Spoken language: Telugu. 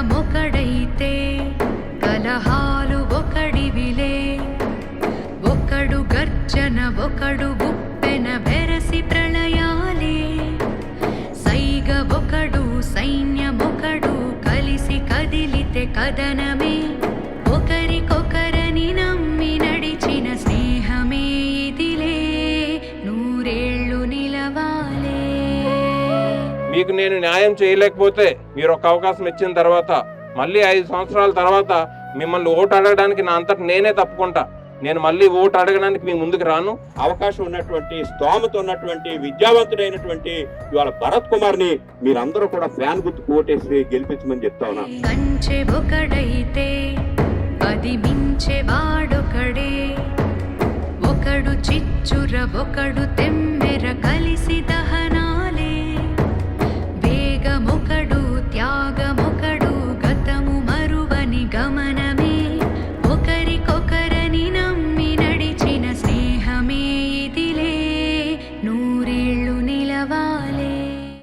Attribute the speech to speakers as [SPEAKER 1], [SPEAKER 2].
[SPEAKER 1] ఒకడైతే కలహాలు ఒకడివిలే ఒకడు గర్జన ఒకడు గుప్పెన బెరసి ప్రళయాలే. సైగ ఒకడు సైన్యమొకడు కలిసి కదిలితే కదనమే ఒకరికొకరని నమ్మి నడిచిన స్నేహమే ఇదిలే. నూరేళ్ళు నిలవాలి.
[SPEAKER 2] మీకు నేను న్యాయం చేయలేకపోతే మీరు ఒక అవకాశం ఇచ్చిన తర్వాత మళ్ళీ ఐదు సంవత్సరాల తర్వాత మిమ్మల్ని ఓటు అడగడానికి నా అంతట నేనే తప్పుకుంటా. నేను మళ్ళీ ఓటు అడగడానికి మీ ముందుకు రాను.
[SPEAKER 3] అవకాశం ఉన్నటువంటి స్తోమత ఉన్నటువంటి విద్యావంతుడైనటువంటి ఇవాళ భరత్ కుమార్ని మీరందరూ కూడా ఫ్యాన్ గుర్తు ఓటేసి గెలిపించమని చెప్తా ఉన్నాను
[SPEAKER 1] కంచె ఒకడైతే పది మించె వాడొకడే. ఒకడు చిచ్చుర ఒకడు తెం